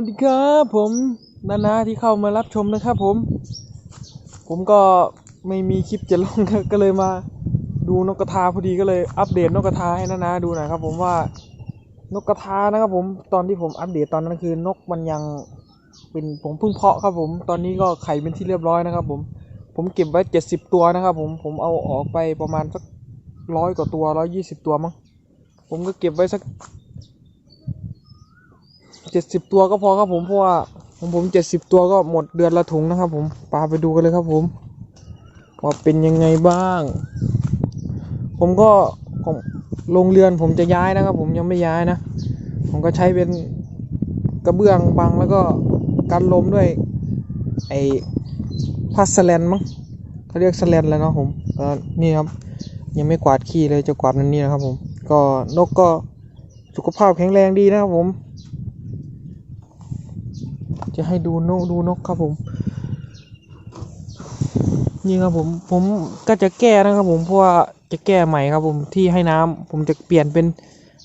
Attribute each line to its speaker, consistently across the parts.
Speaker 1: วัสดีครับผมนานาที่เข้ามารับชมนะครับผม ผมก็ไม่มีคลิปจะลงก็เลยมา ดูนกกระทาพอดีก็เลยอัปเดตนกกระทาให้นานาดูหน่อยครับ ผมว่านกกระทานะครับผมตอนที่ผมอัปเดตตอนนั้นคือนกมันยังเป็นผมเพิ่งเพาะครับผม ตอนนี้ก็ไข่เป็นที่เรียบร้อยนะครับ ผม ผมเก็บไว้เจ็ดสิบตัวนะครับ ผมผมเอาออกไปประมาณสักร้อยกว่าตัวร้อยยี่สิบตัวมั้งผมก็เก็บไว้สัก เจ็ดสิบตัวก็พอครับผมเพราะว่าของผมเจ็ดสิบตัวก็หมดเดือนละถุงนะครับ ผมปาไปดูกันเลยครับ ผมว่าเป็นยังไงบ้าง ผมก็ผมโรงเรือนผมจะย้ายนะครับ ผมยังไม่ย้ายนะ ผมก็ใช้เป็นกระเบื้องบังแล้วก็กันลมด้วย ไอ้พัสแลนมั้งเขาเรียกสแลนแล้วเนาะผมนี่ครับ ยังไม่กวาดขี้เลยจะกวาดมันนี่นะครับ ผม ก็นกก็สุขภาพแข็งแรงดีนะครับผม จะให้ดูนกดูนกครับผม นี่ครับผม ผมก็จะแก้นะครับผมเพราะว่าจะแก้ใหม่ครับผมที่ให้น้ำผมจะเปลี่ยนเป็น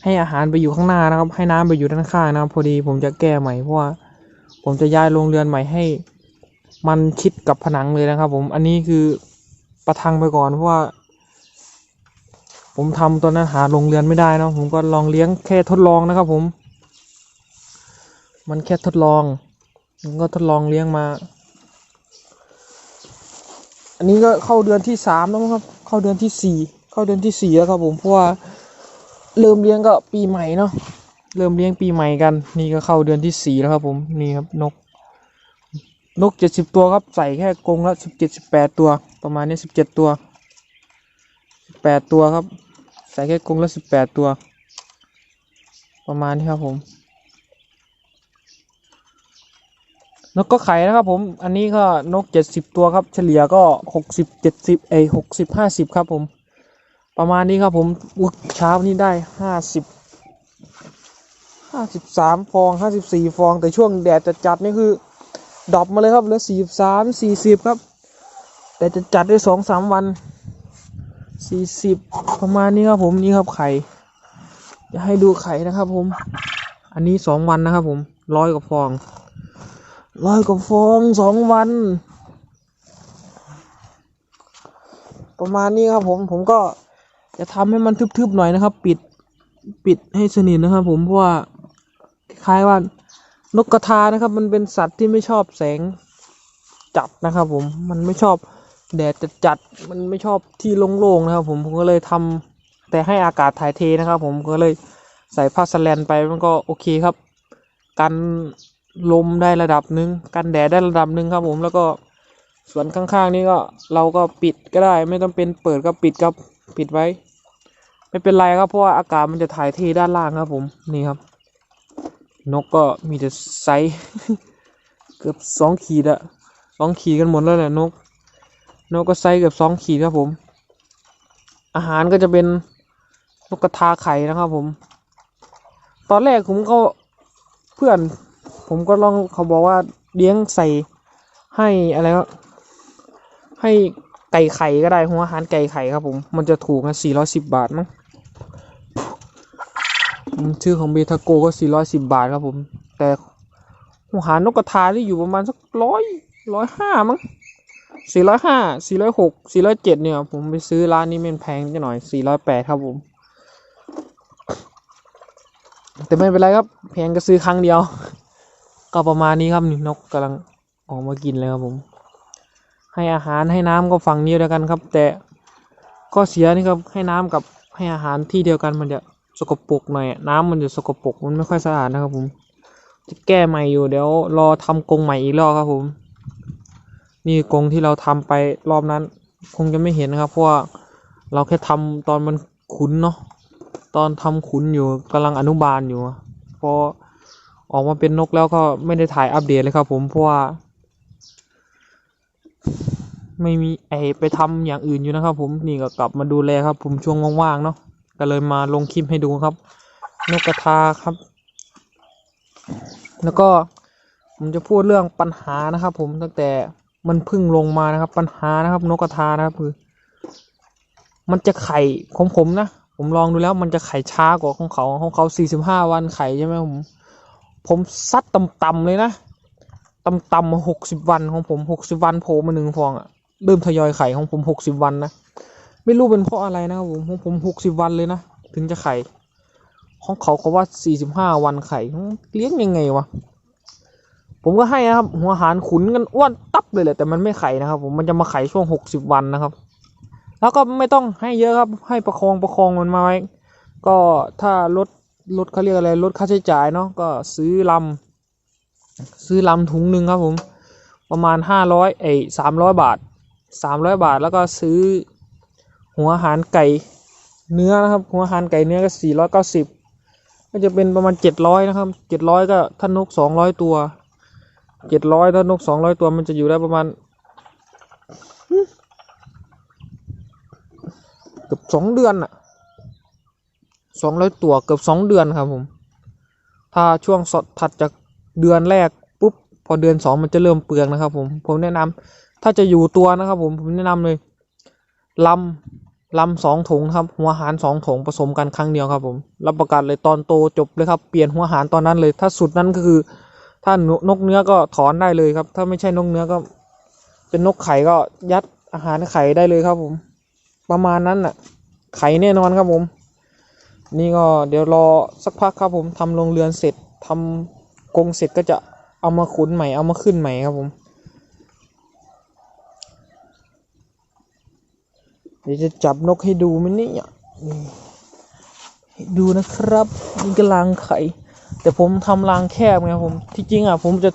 Speaker 1: ให้อาหารไปอยู่ข้างหน้านะครับ ให้น้ำไปอยู่ด้านข้างนะครับ พอดีผมจะแก้ใหม่เพราะว่าผมจะย้ายโรงเรือนใหม่ให้ มันชิดกับผนังเลยนะครับ ผมอันนี้คือประทังไปก่อนเพราะว่า ผมทำตอนนั้นหาโรงเรือนไม่ได้นะผมก็ลองเลี้ยงแค่ทดลองนะครับ ผม มันแค่ทดลอง ก็ทดลองเลี้ยงมา อันนี้ก็เข้าเดือนที่สามแล้วครับ เข้าเดือนที่สี่เข้าเดือนที่สี่แล้วครับผมเพราะว่าเริ่มเลี้ยงก็ปีใหม่เนาะเริ่มเลี้ยงปีใหม่กัน นี่ก็เข้าเดือนที่สี่แล้วครับผมนี่ครับนก นกเจ็ดสิบตัวครับใส่แค่กรงละสิบเจ็ดสิบแปดตัว ประมาณนี้สิบเจ็ดตัวสิบแปดตัวครับ ใส่แค่กรงละสิบแปดตัว ประมาณนี้ครับผม นกก็ไข่นะครับผม อันนี้ก็นกเจ็ดสิบตัวครับ เฉลี่ยก็หกสิบเจ็ดสิบเอหกสิบห้าสิบครับผม ประมาณนี้ครับผมอุ๊ยเช้านี้ได้ห้าสิบห้าสิบสามฟองห้าสิบสี่ฟอง แต่ช่วงแดดจะจัดๆนี่คือดรอปมาเลยครับเหลือสี่สามสี่สิบครับ แต่จะจัดได้สองสามวันสี่สิบประมาณนี้ครับผมนี่ครับไข่จะให้ดูไข่นะครับผม อันนี้สองวันนะครับผมร้อยกว่าฟอง ร้อยกว่าฟองสองวัน ประมาณนี้ครับผมผมก็จะทำให้มันทึบๆหน่อยนะครับ ปิดปิดให้สนิทนะครับ ผมเพราะว่าคล้ายว่านกกระทานะครับ มันเป็นสัตว์ที่ไม่ชอบแสงจัดนะครับ ผมมันไม่ชอบแดดจัดมันไม่ชอบที่โล่งๆนะครับ ผมผมก็เลยทำแต่ให้อากาศถ่ายเทนะครับ ผมก็เลยใส่ผ้าสแลนไปมันก็โอเคครับกัน ลมได้ระดับหนึ่งกันแดดได้ระดับหนึ่งครับผมแล้วก็ส่วนข้างๆนี้ก็เราก็ปิดก็ได้ ไม่ต้องเป็นเปิดก็ปิดครับปิดไว้ ไม่เป็นไรครับเพราะว่าอากาศมันจะถ่ายเทด้านล่างครับผมนี่ครับ นกก็มีแต่ไซส์เกือบสองขีดอะสองขีดกันหมดแล้วแหละนก นกก็ไซส์เกือบสองขีดครับผม อาหารก็จะเป็นนกกระทาไข่นะครับผม ตอนแรกผมก็เพื่อน ผมก็ลองเขาบอกว่าเลี้ยงใส่ให้อะไรวะให้ไก่ไข่ก็ได้หัวอาหารไก่ไข่ครับผม มันจะถูกนะสี่ร้อยสิบบาทมั้งชื่อของเบทาโกก็สี่ร้อยสิบบาทครับผม แต่หัวอาหารนกกระทาที่อยู่ประมาณสักร้อยร้อยห้ามั้งสี่ร้อยห้าสี่ร้อยหกสี่ร้อยเจ็ดเนี่ย ผมไปซื้อร้านนี้มันแพงจะหน่อยสี่ร้อยแปดครับผม แต่ไม่เป็นไรครับ แพงก็ซื้อครั้งเดียว ก็ประมาณนี้ครับนี่นกกำลังออกมากินเลยครับผม ให้อาหารให้น้ำก็ฝั่งนี้เดียวกันครับ แต่ก็เสียนี่ครับให้น้ำกับให้อาหารที่เดียวกันมันจะสกปรกหน่อยน้ำมันจะสกปรกมันไม่ค่อยสะอาดนะครับผมจะแก้ใหม่อยู่เดี๋ยวรอทำกรงใหม่อีกรอบครับผม นี่กรงที่เราทำไปรอบนั้น คงจะไม่เห็นนะครับเพราะว่าเราแค่ทำตอนมันขุนเนาะตอนทำขุนอยู่กำลังอนุบาลอยู่พอ ออกมาเป็นนกแล้วก็ไม่ได้ถ่ายอัปเดตเลยครับ ผมเพราะว่า ไม่มีไอไปทำอย่างอื่นอยู่นะครับ ผมนี่ก็กลับมาดูแลครับ ผมช่วงว่างๆเนาะก็เลยมาลงคลิปให้ดูครับ นกกระทาครับ แล้วก็ผมจะพูดเรื่องปัญหานะครับ ผมตั้งแต่มันพึ่งลงมานะครับ ปัญหานะครับ นกกระทานะครับคือ มันจะไข่ของผมนะผมลองดูแล้วมันจะไข่ช้ากว่าของเขาของเขาสี่สิบห้าวันไข่ใช่ไหมผม ผมซัดต่ำๆเลยนะต่ำๆหกสิบวันของผมหกสิบวันโผล่มาหนึ่งฟองอะเริ่มทยอยไข่ของผมหกสิบวันนะไม่รู้เป็นเพราะอะไรนะครับผมของผมหกสิบวันเลยนะถึงจะไข่ของเขาเขาว่าสี่สิบห้าวันไข่เลี้ยงยังไงวะผมก็ให้นะครับ หัวหารขุนกันอ้วนตับเลยแหละแต่มันไม่ไข่นะครับ ผมมันจะมาไข่ช่วงหกสิบวันนะครับ แล้วก็ไม่ต้องให้เยอะครับ ให้ประคองประคองมันมาไว้ก็ถ้าลด ลดเขาเรียกอะไรลดค่าใช้จ่ายเนาะก็ซื้อลำซื้อลำถุงหนึ่งครับผมประมาณห้าร้อยไอ้สามร้อยบาทสามร้อยบาทแล้วก็ซื้อหัวหารไก่เนื้อนะครับหัวหารไก่เนื้อก็สี่ร้อยเก้าสิบก็จะเป็นประมาณเจ็ดร้อยนะครับเจ็ดร้อยก็ถ้านกสองร้อยตัวเจ็ดร้อยถ้านกสองร้อยตัวมันจะอยู่ได้ประมาณเกือบสองเดือนอะ สองร้อยตัวเกือบสองเดือนครับผม ถ้าช่วงสดถัดจากเดือนแรกปุ๊บพอเดือนสองมันจะเริ่มเปลืองนะครับ ผมผมแนะนำถ้าจะอยู่ตัวนะครับ ผมผมแนะนำเลยลำลำสองถุงครับ หัวหารสองถุงผสมกันครั้งเดียวครับ ผมรับประกันเลยตอนโตจบเลยครับเปลี่ยนหัวหารตอนนั้นเลย ถ้าสุดนั้นก็คือ ถ้านกเนื้อก็ถอนได้เลยครับ ถ้าไม่ใช่นกเนื้อก็ เป็นนกไข่ก็ยัดอาหารไข่ได้เลยครับ ผม ประมาณนั้นน่ะ ไข่แน่นอนครับผม นี่ก็เดี๋ยวรอสักพักครับผมทำโรงเรือนเสร็จทำกรงเสร็จก็จะเอามาขุนใหม่เอามาขึ้นใหม่ครับผมเดี๋ยวจะจับนกให้ดูมเนี่นี่ดูนะครับนี่ก็รางไข่แต่ผมทำรางแคบไงครับผมที่จริงอะผมจะ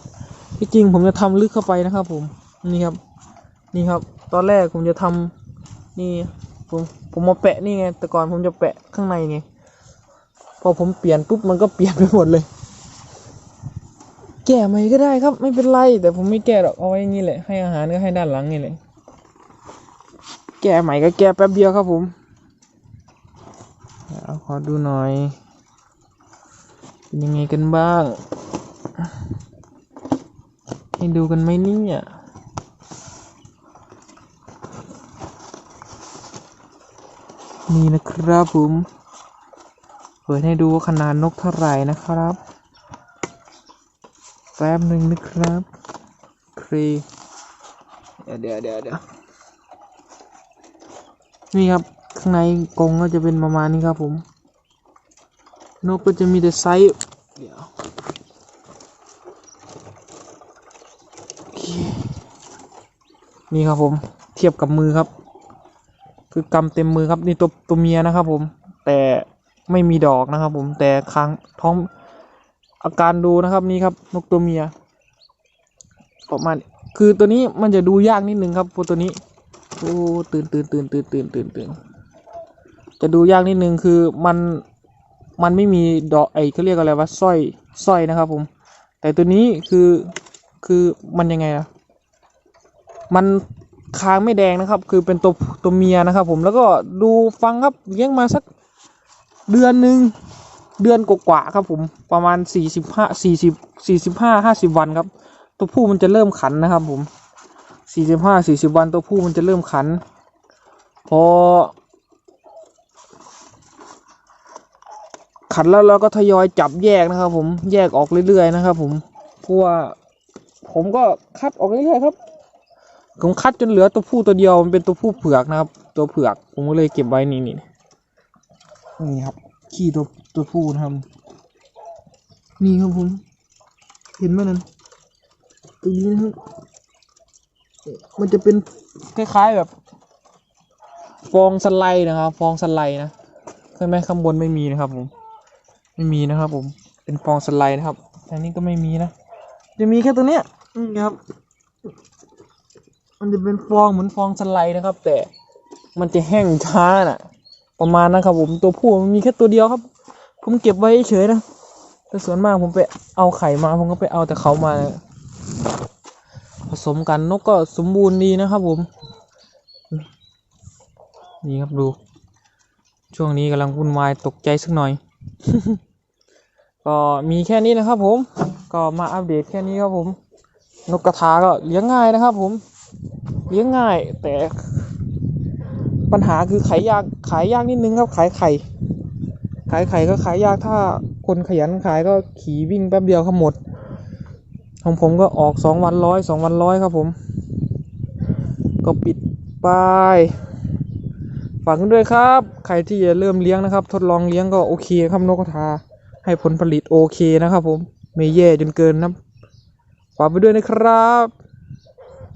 Speaker 1: ที่จริงผมจะทำลึกเข้าไปนะครับ ผมนี่ครับ นี่ครับ ตอนแรกผมจะทำนี่ผมผมมาแปะนี่ไงแต่ก่อนผมจะแปะข้างในไง พอผมเปลี่ยนปุ๊บมันก็เปลี่ยนไปหมดเลย แก้ใหม่ก็ได้ครับ ไม่เป็นไร แต่ผมไม่แก้หรอกเอาไว้อย่างนี้แหละให้อาหารก็ให้ด้านหลังนี่แหละแก้ใหม่ก็แก้แป๊บเดียวครับผมเอาขอดูหน่อยเป็นยังไงกันบ้าง ให้ดูกันไหมเนี่ยนี่นะครับผม เปิดให้ดูว่าขนาดนกเท่าไหร่นะครับ แป๊บหนึ่งนะครับครีเดี๋ยวเดี๋ยวเดี๋ยวเดียนี่ครับ ข้างในกรงก็จะเป็นประมาณนี้ครับผม นกก็จะมีแต่ไซส์เดี๋ยวนี่ครับผม เทียบกับมือครับ คือกำเต็มมือครับ นี่ตัวตัวเมียนะครับผม แต่ ไม่มีดอกนะครับ ผมแต่ค้างท้องอาการดูนะครับนี่ครับนกตัวเมียประมาณคือตัวนี้มันจะดูยากนิดนึงครับพวกตัวนี้โอ้ตื่นตื่นตื่นตื่นตื่นตื่นตื่นจะดูยากนิดนึงคือมันมันไม่มีดอกไอ้เขาเรียกอะไรว่าสร้อยสร้อยนะครับ ผม แต่ตัวนี้คือคือมันยังไงอะมันคางไม่แดงนะครับ คือเป็นตัวตัวเมียนะครับ ผมแล้วก็ดูฟังครับเลี้ยงมาสัก เดือนหนึ่งเดือนกว่าๆครับผมประมาณสี่สิบห้าสี่สิบสี่สิบห้าห้าสิบวันครับ ตัวผู้มันจะเริ่มขันนะครับ ผมสี่สิบห้าสี่สิบวันตัวผู้มันจะเริ่มขัน พอ ขันแล้วเราก็ทยอยจับแยกนะครับ ผมแยกออกเรื่อยๆนะครับ ผมเพราะว่าผมก็คัดออกเรื่อยๆครับผมคัดจนเหลือตัวผู้ตัวเดียวมันเป็นตัวผู้เผือกนะครับ ตัวเผือกผมก็เลยเก็บไว้นี่นี่ นี่ครับ ขี้ตัวตัวผู้นะครับ นี่ครับผม เห็นไหมนั่นตรงนี้นะครับ มันจะเป็นคล้ายๆแบบ ฟองสไลด์นะครับ ฟองสไลด์นะใช่ไหมข้างบนไม่มีนะครับผม ไม่มีนะครับผม เป็นฟองสไลด์นะครับแต่นี่ก็ไม่มีนะ จะมีแค่ตัวเนี้ยนี่ครับ มันจะเป็นฟองเหมือนฟองสไลด์นะครับ แต่มันจะแห้งช้าน่ะ ประมาณนั้นครับผมตัวผู้มันมีแค่ตัวเดียวครับ ผมเก็บไว้เฉยนะแต่ส่วนมากผมไปเอาไข่มาผมก็ไปเอาแต่เขามา ผสมกันนกก็สมบูรณ์ดีนะครับผม นี่ครับดู ช่วงนี้กำลังวุ่นวายตกใจสักหน่อย ก็มีแค่นี้นะครับผมก็มาอัปเดตแค่นี้ครับผม นกกระทาก็เลี้ยงง่ายนะครับผม เลี้ยงง่ายแต่ ปัญหาคือขายยากขายยากนิดนึงครับ ขายไข่ ขายไข่ก็ขายยากถ้าคนขยันขายก็ขี่วิ่งแป๊บเดียวครับหมด ของผมก็ออกสองวันร้อยสองวันร้อยครับผม ก็ปิดปฝากกันด้วยครับ ใครที่จะเริ่มเลี้ยงนะครับ ทดลองเลี้ยงก็โอเคครับนกกระทา ให้ผลผลิตโอเคนะครับผม ไม่แย่จนเกินนะฝากไปด้วยนะครับ